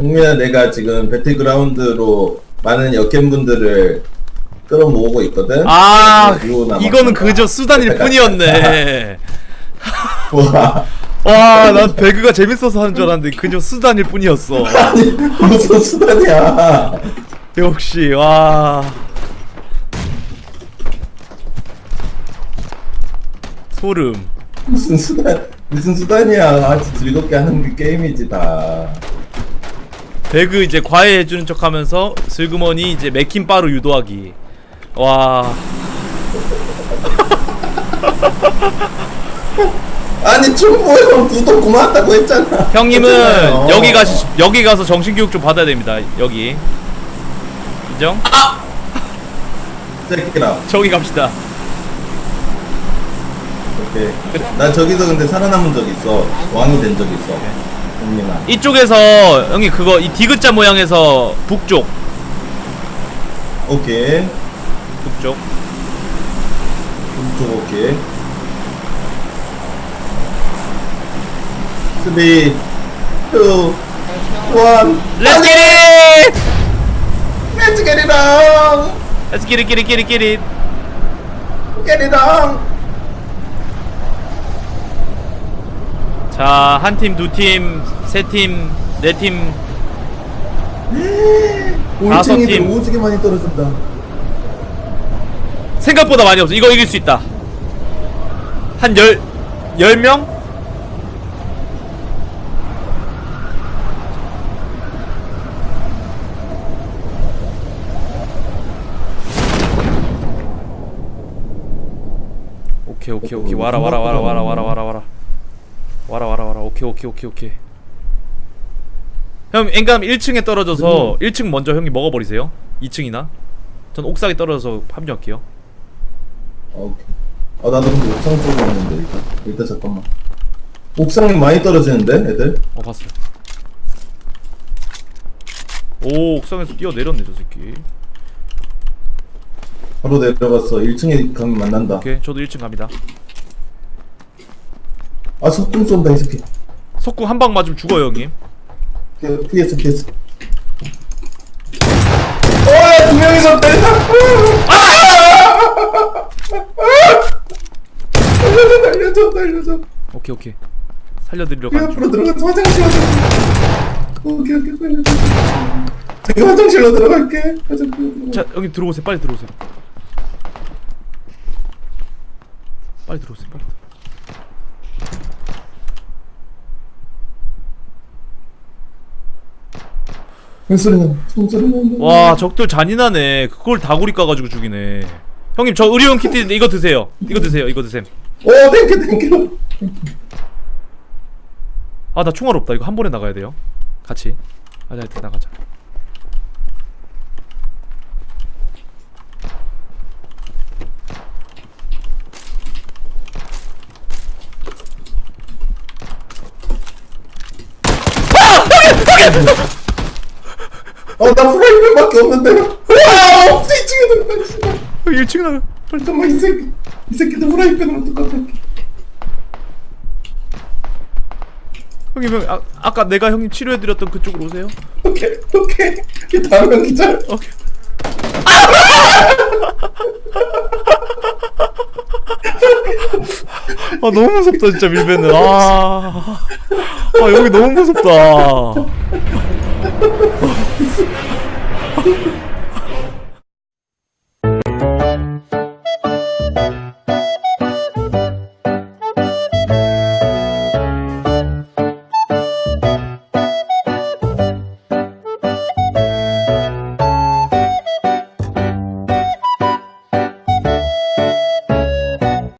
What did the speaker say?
흥민아 내가 지금 배틀그라운드로 많은 역캠분들을 끌어모으고 있거든. 아 이거. 이거는 그저 수단일 뿐이었네 와 와 난 배그가 재밌어서 하는 줄 알았는데 그저 수단일 뿐이었어 아니 무슨 수단이야? 역시 와 소름 무슨 수단 무슨 수단이야? 아주 즐겁게 하는 게 게임이지 다. 배그 이제 과외해주는 척하면서 슬그머니 이제 맥힌 바로 유도하기 와 아니 충무형 구독 고맙다고 했잖아. 형님은 했잖아요. 여기 가시 여기 가서 정신 교육 좀 받아야 됩니다 여기 인정? 새끼라. 저기 갑시다 오케이. 나 저기서 근데 살아남은 적 있어. 왕이 된 적 있어. 이쪽에서 형님 그거 이 디귿자 모양에서 북쪽 오케이. 북쪽 왼쪽 오케이. 쓰리, 투, 원. Let's get it! Let's get it on. Let's get it, get it, get it, get it. Get it on. 자, 한 팀, 두 팀, 세 팀, 네 팀. 다섯 올챙이들 팀. 오지게 많이 떨어진다. 생각보다 많이 없어. 이거 이길 수 있다. 한 열, 열 명? 오케이 오케이 오케이 와라 와라 와라 와라 와라 와라 와라 와라 와라 와라 오케이 오케이 오케이 오케이 형 엔감 1층에 떨어져서 1층 먼저 형이 먹어버리세요 2층이나 전 옥상에 떨어져서 합류할게요 오케이. 아 나도 근데 옥상 쪽에 있는데 일단. 일단 잠깐만. 옥상에 많이 떨어지는데 애들? 어 봤어요 오 옥상에서 뛰어내렸네 저 새끼 바로 내려갔어. 1층에 가면 만난다. 오케이 저도 1층 갑니다 아 석궁 쏜다 이 새끼. 석궁 한 방 맞으면 죽어요 형님 피- 피했어 피했어. 어두 명이서 때린다. 날려줘 날려줘 날려줘. 오케이 오케이 살려드리러 그중 앞으로 들어가서 화장실 화장실. 오케이 오케이 살려줘. 제가 화장실로 들어갈게. 화장실. 자 형님 들어오세요 빨리 들어오세요 빨리 들어오세요 빨리 소리 나. 소리 나. 와 적들 잔인하네. 그걸 다구리 까가지고 죽이네. 형님 저 의료용 키트 이거 드세요. 이거 드세요. 이거 드셈. 오 땡큐 땡큐. 아 나 총알 없다. 이거 한 번에 나가야 돼요. 같이. 가자 일단 나가자 어나 프라이팬밖에 없는데. 와 없지 2층에 들어가. 씨발. 여기 1층에 나가 잠깐만 이 새끼 이 새끼도 프라이팬으로 똑같을게. 형님 형 아, 아까 내가 형님 치료해드렸던 그쪽으로 오세요 오케이 오케이 이 다음 명 기절. 오케이 아 너무 무섭다 진짜 밀배는 아, 아 여기 너무 무섭다 あっ!